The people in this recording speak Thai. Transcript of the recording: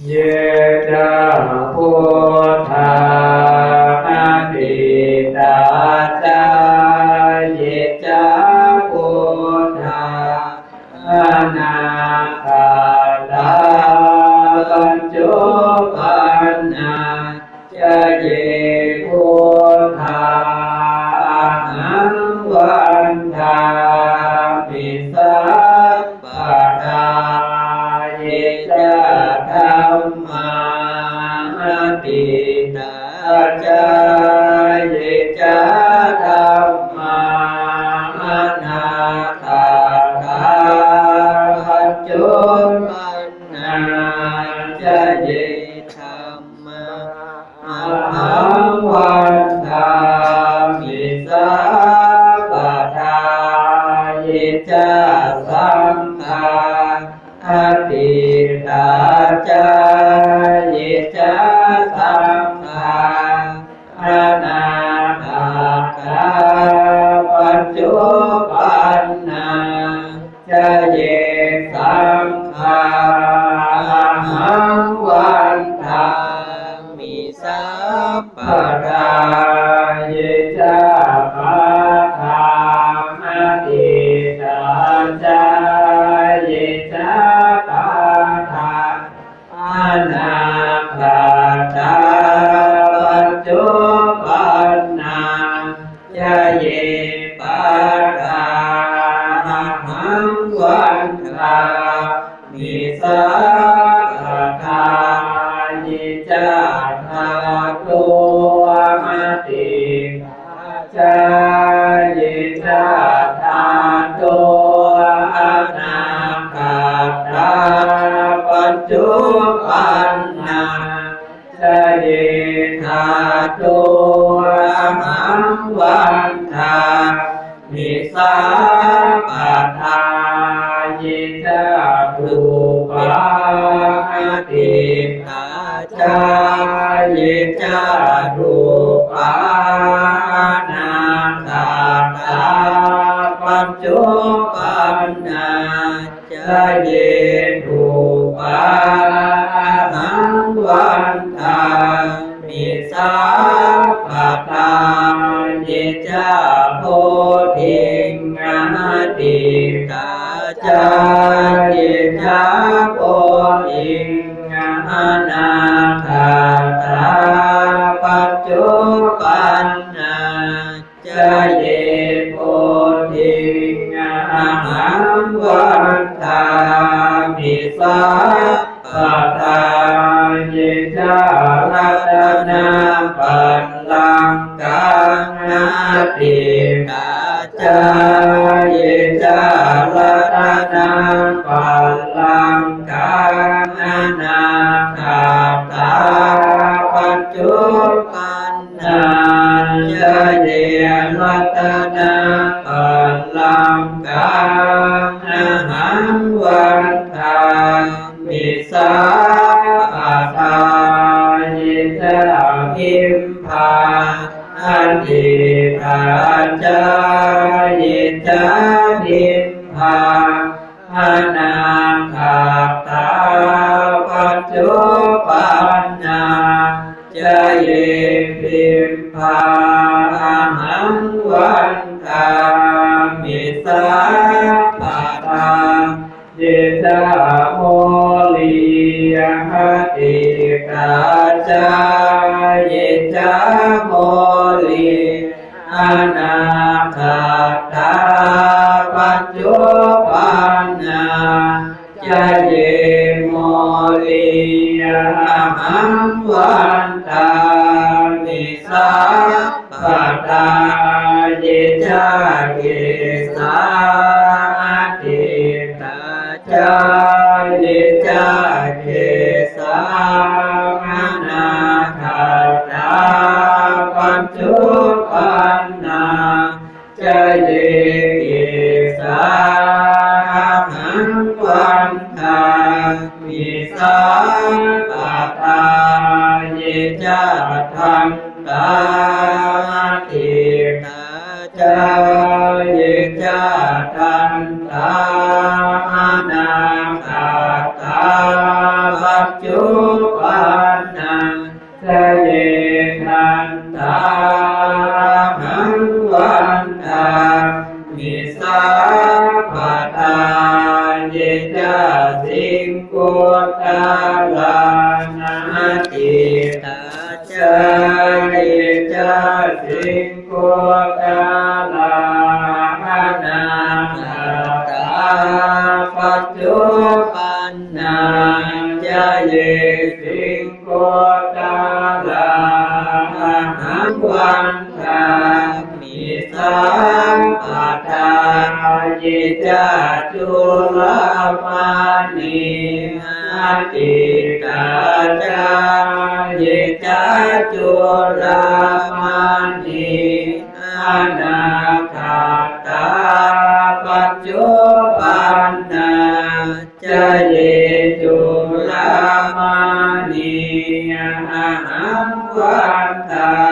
เยจาพุทธานาติตาจาเยจาพุทธานาคา จาเยจาธรรมานาคาตาปัจจุปันนาจะเยธรรมาหังวันทามิสัพพทาเยจาสัมภาอติตาจา จุปันนาจะเยสัมภาหังวันทามิสัพพทาเยจาปาทานติตาจาเยจาปาทาอนาคา วันทามิสัพพทาเยจาภูปาติตาจาเยจารูปานาคาตาปัจจุปันนาจะเย จาเยจาโพธิงานาคาตาปัจจุปันนาจะเยโพธิงาหังวันทามิสัพพทาเยจาลัตนาปันลังกังนาติกา จายจาลัตนาปัลังกังนาคาตาปัจจุปันนาจะเยลัตนาปัลังกังหังวันทา นาคาตาปัจจุปันนาจะเยพิมพาหังวันทามิสัพพทาเยจาโมลียหติกาจาเยจาโมลีอนา โมลียหังวันตามิสัพพทาเยจาเกสาติตาจาเยจาเกสานาคาตาปัจจุปันนาจะเย ทันตาติตาจาเยจาทันตานาคาตาปัจจุปันนังเสเยทันตาหังวันตามิสาปทาเยจาสิงโกตาลาน วันตามิสาปทาเยจาจุลมานิอาติตาจาเยจาจุลมานิอานาคาตาปัจจุปันนาจเยจุลมานิอาหังวันตามิสาคาตา